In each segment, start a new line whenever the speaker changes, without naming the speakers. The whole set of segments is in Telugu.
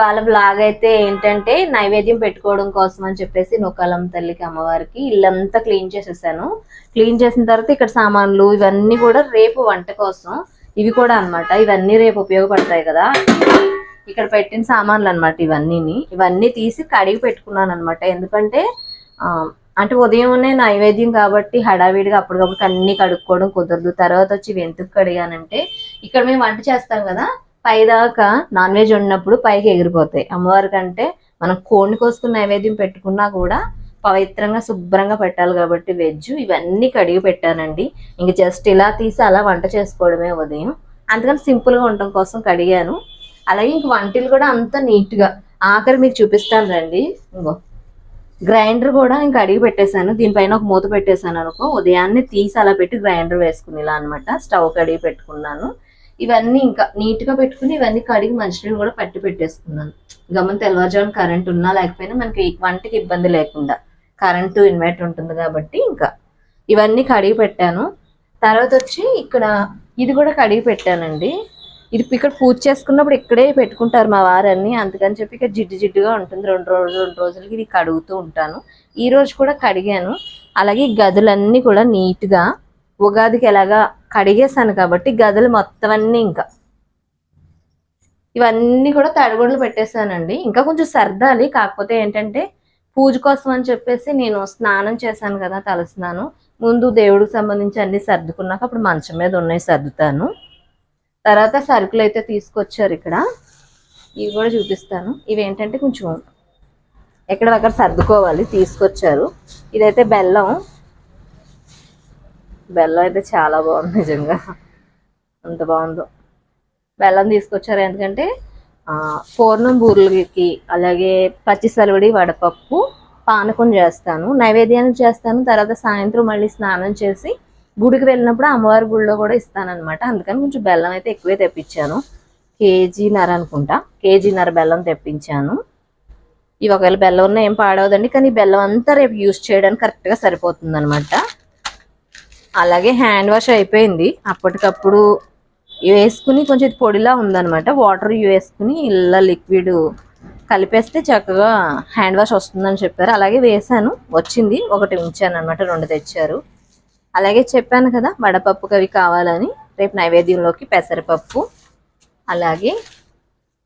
వాళ్ళ బ్లాగ్ అయితే ఏంటంటే నైవేద్యం పెట్టుకోవడం కోసం అని చెప్పేసి నొక్కలం తల్లికి అమ్మవారికి ఇల్లంతా క్లీన్ చేసేసాను. క్లీన్ చేసిన తర్వాత ఇక్కడ సామాన్లు ఇవన్నీ కూడా రేపు వంట కోసం ఇవి కూడా అన్నమాట. ఇవన్నీ రేపు ఉపయోగపడతాయి కదా. ఇక్కడ పెట్టిన సామాన్లు అన్నమాట ఇవన్నీని. ఇవన్నీ తీసి కడిగి పెట్టుకున్నాను అనమాట ఎందుకంటే అంటే ఉదయంనే నైవేద్యం కాబట్టి హడావిడిగా అప్పటికప్పుడు అన్ని కడుక్కోవడం కుదరదు. తర్వాత వచ్చి ఇవి ఎందుకు కడిగానంటే ఇక్కడ మేము వంట చేస్తాం కదా పైదాకా నాన్ వెజ్ ఉన్నప్పుడు పైకి ఎగిరిపోతాయి. అమ్మవారి కంటే మనం కోడిని కోసుకున్న నైవేద్యం పెట్టుకున్నా కూడా పవిత్రంగా శుభ్రంగా పెట్టాలి కాబట్టి వెజ్ ఇవన్నీ కడిగి పెట్టానండి. ఇంక జస్ట్ ఇలా తీసి అలా వంట చేసుకోవడమే ఉదయం. అందుకని సింపుల్గా ఉండటం కోసం కడిగాను. అలాగే ఇంక వంటలు కూడా అంత నీట్గా ఆఖరి మీకు చూపిస్తాను రండి. ఇంకో గ్రైండర్ కూడా ఇంకా అడిగి పెట్టేశాను. దీనిపైన ఒక మూత పెట్టేశాను అనుకో ఉదయాన్నే తీసి అలా పెట్టి గ్రైండర్ వేసుకుని ఇలా అనమాట స్టవ్ కడిగి పెట్టుకున్నాను. ఇవన్నీ ఇంకా నీట్గా పెట్టుకుని ఇవన్నీ కడిగి మంచినీళ్ళు కూడా పట్టి పెట్టేసుకున్నాను. గమన తెల్లవారుజామున కరెంట్ ఉన్నా లేకపోయినా మనకి వంటకి ఇబ్బంది లేకుండా కరెంటు ఇన్వర్టర్ ఉంటుంది కాబట్టి ఇంకా ఇవన్నీ కడిగి పెట్టాను. తర్వాత వచ్చి ఇక్కడ ఇది కూడా కడిగి పెట్టానండి. ఇది ఇక్కడ పూజ చేసుకున్నప్పుడు ఇక్కడే పెట్టుకుంటారు మా వారన్ని. అందుకని చెప్పి ఇక్కడ జిడ్డు జిడ్డుగా ఉంటుంది. రెండు రోజులు రెండు రోజులకి ఇది కడుగుతూ ఉంటాను. ఈ రోజు కూడా కడిగాను. అలాగే గదులన్నీ కూడా నీట్గా ఉగాదికి ఎలాగా కడిగేసాను కాబట్టి గదులు మొత్తం అన్నీ ఇంకా. ఇవన్నీ కూడా తడిగుడ్లు పెట్టేశానండి. ఇంకా కొంచెం సర్దాలి. కాకపోతే ఏంటంటే పూజ కోసం అని చెప్పేసి నేను స్నానం చేశాను కదా తలస్నాను ముందు దేవుడికి సంబంధించి అన్ని సర్దుకున్నాక అప్పుడు మంచం మీద ఉన్నాయి సర్దుతాను. తర్వాత సరుకులు అయితే తీసుకొచ్చారు ఇక్కడ. ఇవి కూడా చూపిస్తాను. ఇవి ఏంటంటే కొంచెం ఎక్కడ సర్దుకోవాలి తీసుకొచ్చారు. ఇదైతే బెల్లం. బెల్లం అయితే చాలా బాగుంది నిజంగా. అంత బాగుందో. బెల్లం తీసుకొచ్చారు ఎందుకంటే పూర్ణం బూరెలకి అలాగే పచ్చి సలివిడి వడపప్పు పానకం చేస్తాను. నైవేద్యానికి చేస్తాను. తర్వాత సాయంత్రం మళ్ళీ స్నానం చేసి గుడికి వెళ్ళినప్పుడు అమ్మవారి గుడిలో కూడా ఇస్తానన్నమాట. అందుకని కొంచెం బెల్లం అయితే ఎక్కువే తెప్పించాను. కేజీన్నర అనుకుంటా. కేజీన్నర బెల్లం తెప్పించాను. ఇవి ఒకవేళ బెల్లం ఉన్నా ఏం పాడవదండి. కానీ బెల్లం అంతా రేపు యూజ్ చేయడానికి కరెక్ట్గా సరిపోతుంది అనమాట అలాగే హ్యాండ్ వాష్ అయిపోయింది. అప్పటికప్పుడు వేసుకుని కొంచెం పొడిలా ఉందన్నమాట. వాటర్ ఇవి వేసుకుని ఇలా లిక్విడ్ కలిపేస్తే చక్కగా హ్యాండ్ వాష్ వస్తుందని చెప్పారు. అలాగే వేసాను. వచ్చింది. ఒకటి ఉంచాను అనమాట రెండు తెచ్చారు. అలాగే చెప్పాను కదా వడపప్పుకి అవి కావాలని. రేపు నైవేద్యంలోకి పెసరపప్పు అలాగే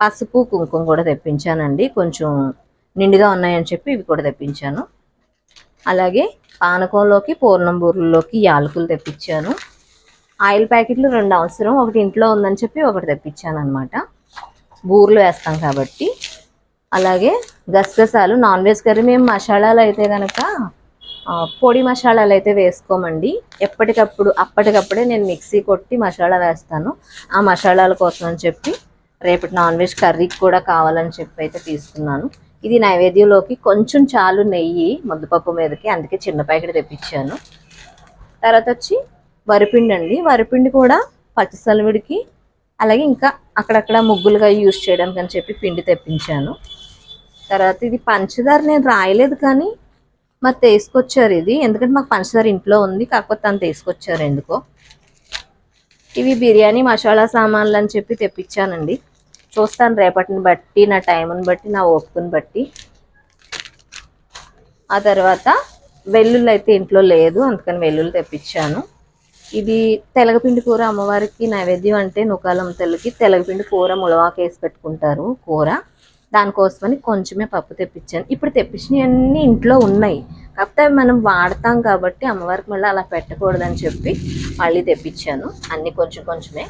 పసుపు కుంకుమ కూడా తెప్పించానండి. కొంచెం నిండుగా ఉన్నాయని చెప్పి ఇవి కూడా తెప్పించాను. అలాగే పానకంలోకి పూర్ణం బూరెల్లోకి యాలకులు తెప్పించాను. ఆయిల్ ప్యాకెట్లు రెండు అవసరం. ఒకటి ఇంట్లో ఉందని చెప్పి ఒకటి తెప్పించాను అనమాట బూరెలు వేస్తాం కాబట్టి. అలాగే గసగసాలు నాన్ వెజ్ కర్రీ మేము మసాలాలు అయితే కనుక పొడి మసాలాలు అయితే వేసుకోమండి. ఎప్పటికప్పుడు అప్పటికప్పుడే నేను మిక్సీ కొట్టి మసాలా వేస్తాను. ఆ మసాలాల కోసం అని చెప్పి రేపటి నాన్ వెజ్ కర్రీకి కూడా కావాలని చెప్పి అయితే తీసుకున్నాను. ఇది నైవేద్యంలోకి కొంచెం చాలు నెయ్యి ముద్దపప్పు మీదకి అందుకే చిన్న ప్యాకెట్ తెప్పించాను. తర్వాత వచ్చి వరిపిండి అండి. వరిపిండి కూడా పచ్చిసలవిడికి అలాగే ఇంకా అక్కడక్కడ ముగ్గులుగా యూజ్ చేయడానికి అని చెప్పి పిండి తెప్పించాను. తర్వాత ఇది పంచదార నేను రాయలేదు కానీ మరి తీసుకొచ్చారు ఇది. ఎందుకంటే మాకు పంచదార ఇంట్లో ఉంది కాకపోతే తను తీసుకొచ్చారు ఎందుకో. ఇవి బిర్యానీ మసాలా సామాన్లు అని చెప్పి తెప్పించానండి. చూస్తాను రేపటిని బట్టి నా టైంని బట్టి నా ఓపికని బట్టి. ఆ తర్వాత వెల్లుల్లి అయితే ఇంట్లో లేదు అందుకని వెల్లుల్లి తెప్పించాను. ఇది తెలగపిండి కూర అమ్మవారికి నైవేద్యం అంటే నుకాలం తెల్లకి తెలగపిండి కూర ములవాకు వేసి పెట్టుకుంటారు కూర. దానికోసమని కొంచెమే పప్పు తెప్పించాను. ఇప్పుడు తెప్పించినవన్నీ ఇంట్లో ఉన్నాయి. కాకపోతే మనం వాడతాం కాబట్టి అమ్మవారికి మళ్ళీ అలా పెట్టకూడదని చెప్పి మళ్ళీ తెప్పించాను. అన్నీ కొంచెం కొంచెమే.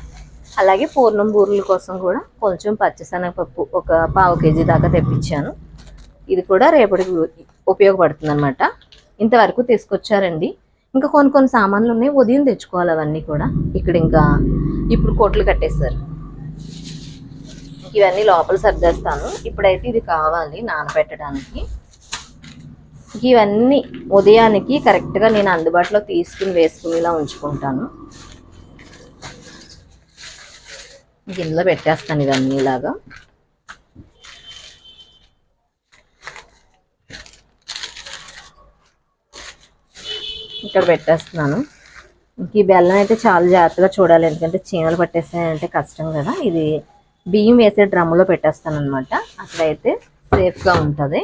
అలాగే పూర్ణం బూరెల కోసం కూడా కొంచెం పచ్చిశనగపప్పు ఒక పావు కేజీ దాకా తెప్పించాను. ఇది కూడా రేపటికి ఉపయోగపడుతుంది అనమాట ఇంతవరకు తీసుకొచ్చారండి. ఇంకా కొన్ని కొన్ని సామాన్లు ఉన్నాయి. ఉదయం తెచ్చుకోవాలి అవన్నీ కూడా. ఇక్కడ ఇంకా ఇప్పుడు కోట్లు కట్టేశారు. ఇవన్నీ లోపల సర్దేస్తాను. ఇప్పుడైతే ఇది కావాలి నానబెట్టడానికి. ఇవన్నీ ఉదయానికి కరెక్ట్గా నేను అందుబాటులో తీసుకుని వేసుకునేలా ఉంచుకుంటాను. గిన్నెలో పెట్టేస్తాను ఇవన్నీ ఇలాగా. ఇక్కడ పెట్టేస్తున్నాను. ఇంక ఈ బెల్లం అయితే చాలా జాగ్రత్తగా చూడాలి ఎందుకంటే చీమలు పట్టేస్తాయంటే కష్టం కదా. ఇది బియ్యం వేసే డ్రమ్ములో పెట్టేస్తాను అనమాట అట్లయితే సేఫ్గా ఉంటుంది.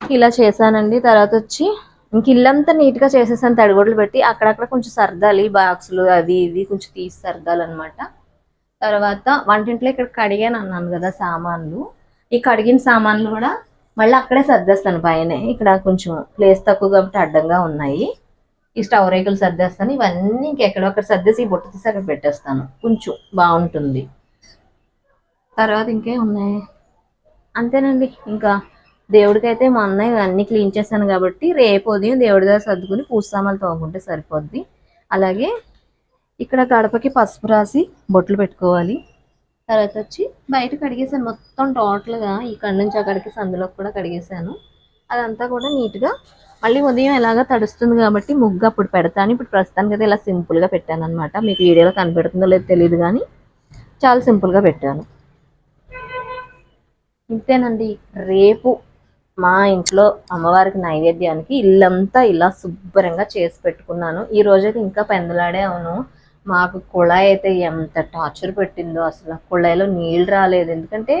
ఇలా చేశానండి. తర్వాత వచ్చి ఇంక ఇల్లంతా నీట్గా చేసేసాను తడిగొడ్లు పెట్టి. అక్కడక్కడ కొంచెం సర్దాలి బాక్సులు అవి ఇవి కొంచెం తీసి సర్దాలన్నమాట. తర్వాత వంటింట్లో ఇక్కడ కడిగాను అన్నాను కదా సామాన్లు. ఈ కడిగిన సామాన్లు కూడా మళ్ళీ అక్కడే సర్దేస్తాను పైనే. ఇక్కడ కొంచెం ప్లేస్ తక్కువ కాబట్టి అడ్డంగా ఉన్నాయి. ఈ స్టవ్ రేకులు సర్దేస్తాను. ఇవన్నీ ఇంకెక్కడొక్కడ సర్దేసి ఈ బుట్ట తీసి అక్కడ పెట్టేస్తాను. కొంచెం బాగుంటుంది. తర్వాత ఇంకే ఉన్నాయి? అంతేనండి. ఇంకా దేవుడికైతే మా అన్నయ్య ఇవన్నీ క్లీన్ చేశాను కాబట్టి రేపు ఉదయం దేవుడి దగ్గర సర్దుకుని పూజ సామాన్లు తోముకుంటే సరిపోద్ది. అలాగే ఇక్కడ గడపకి పసుపు రాసి బొట్లు పెట్టుకోవాలి. తర్వాత వచ్చి బయట కడిగేసాను మొత్తం టోటల్గా ఇక్కడ నుంచి అక్కడికి సందులోకి కూడా కడిగేసాను అదంతా కూడా నీట్గా మళ్ళీ ఉదయం ఎలాగా తడుస్తుంది కాబట్టి ముగ్గు అప్పుడు పెడతాను. ఇప్పుడు ప్రస్తుతానికి అయితే ఇలా సింపుల్గా పెట్టాను అనమాట మీకు వీడియోలో కనిపెడుతుందో లేదో తెలియదు కానీ చాలా సింపుల్గా పెట్టాను. ఇంతేనండి రేపు మా ఇంట్లో అమ్మవారికి నైవేద్యానికి ఇల్లంతా ఇలా శుభ్రంగా చేసి పెట్టుకున్నాను. ఈ రోజైతే ఇంకా పెందలాడే అవును. మాకు కుళాయి అయితే ఎంత టార్చర్ పెట్టిందో అసలు. కుళాయిలో నీళ్ళు రాలేదు. ఎందుకంటే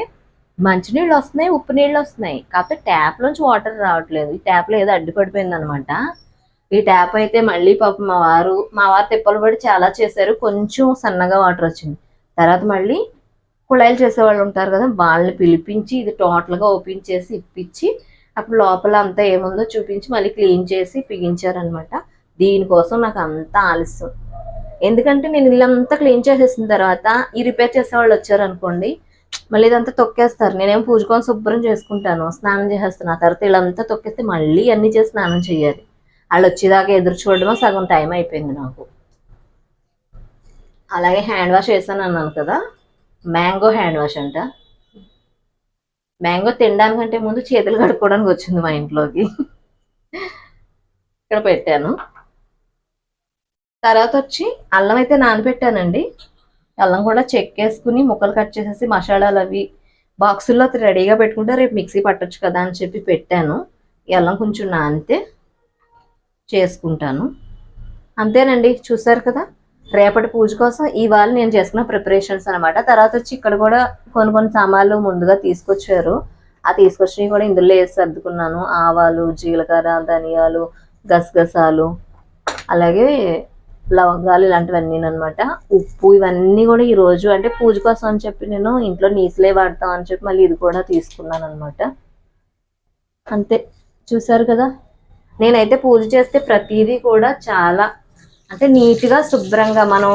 మంచినీళ్ళు వస్తున్నాయి ఉప్పు నీళ్ళు వస్తున్నాయి. కాకపోతే ట్యాప్ నుంచి వాటర్ రావట్లేదు. ఈ ట్యాప్లో ఏదో అడ్డుపడిపోయింది అనమాట ఈ ట్యాప్ అయితే మళ్ళీ పాపం మా వారు మా వారు తిప్పలు పడి చాలా చేశారు. కొంచెం సన్నగా వాటర్ వచ్చింది. తర్వాత మళ్ళీ కుళాయిలు చేసేవాళ్ళు ఉంటారు కదా వాళ్ళని పిలిపించి ఇది టోటల్గా ఓపెన్ చేసి ఇప్పించి అప్పుడు లోపల అంతా ఏముందో చూపించి మళ్ళీ క్లీన్ చేసి పిగించారనమాట దీనికోసం నాకు అంత ఆలస్యం. ఎందుకంటే నేను ఇల్లంతా క్లీన్ చేసేసిన తర్వాత ఈ రిపేర్ చేసే వాళ్ళు వచ్చారు అనుకోండి మళ్ళీ ఇదంతా తొక్కేస్తారు. నేనేం పూజకొని శుభ్రం చేసుకుంటాను స్నానం చేసేస్తాను. ఆ తర్వాత ఇళ్ళంతా తొక్కేస్తే మళ్ళీ అన్ని చేసి స్నానం చేయాలి. వాళ్ళు వచ్చేదాకా ఎదురు చూడడమో సగం టైం అయిపోయింది నాకు. అలాగే హ్యాండ్ వాష్ చేశాను అన్నాను కదా మ్యాంగో హ్యాండ్ వాష్ అంట. మ్యాంగో తినడానికంటే ముందు చేతులు కడుక్కోవడానికి వచ్చింది మా ఇంట్లోకి. ఇక్కడ పెట్టాను. తర్వాత వచ్చి అల్లం అయితే నానబెట్టానండి. అల్లం కూడా చెక్కేసుకుని ముక్కలు కట్ చేసేసి మసాలాలు అవి బాక్సుల్లో రెడీగా పెట్టుకుంటే రేపు మిక్సీ పట్టొచ్చు కదా అని చెప్పి పెట్టాను. అల్లం కొంచెం నానితే చేసుకుంటాను. అంతేనండి. చూసారు కదా? రేపటి పూజ కోసం ఇవాళ నేను చేసిన ప్రిపరేషన్స్ అనమాట తర్వాత వచ్చి ఇక్కడ కూడా కొన్ని కొన్ని సామాన్లు ముందుగా తీసుకొచ్చారు. ఆ తీసుకొచ్చినవి కూడా ఇందులో వేసి సర్దుకున్నాను. ఆవాలు జీలకర్ర ధనియాలు గసగసాలు అలాగే లవంగాలు ఇలాంటివన్నీ అనమాట ఉప్పు ఇవన్నీ కూడా ఈరోజు అంటే పూజ కోసం అని చెప్పి నేను ఇంట్లో నీసులే వాడతాం అని చెప్పి మళ్ళీ ఇది కూడా తీసుకున్నాను అనమాట అంతే. చూసారు కదా? నేనైతే పూజ చేస్తే ప్రతిదీ కూడా చాలా అంటే నీట్గా శుభ్రంగా మనం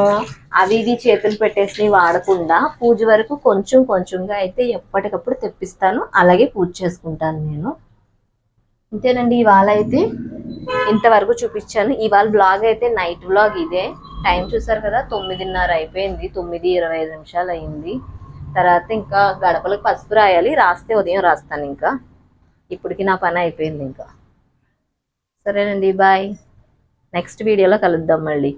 అవి ఇవి చేతులు పెట్టేసి వాడకుండా పూజ వరకు కొంచెం కొంచెంగా అయితే ఎప్పటికప్పుడు తెప్పిస్తాను. అలాగే పూజ చేసుకుంటాను నేను. అంతేనండి ఇవాళ అయితే. ఇంతవరకు చూపించాను. ఇవాళ బ్లాగ్ అయితే నైట్ బ్లాగ్ ఇదే. టైం చూసారు కదా తొమ్మిదిన్నర అయిపోయింది. తొమ్మిది ఇరవై ఐదు నిమిషాలు అయింది. తర్వాత ఇంకా గడపలకు పసుపు రాయాలి. రాస్తే ఉదయం రాస్తాను ఇంకా. ఇప్పటికి నా పని అయిపోయింది ఇంకా. సరేనండి బాయ్ నెక్స్ట్ వీడియోలో కలుద్దాం మళ్ళీ.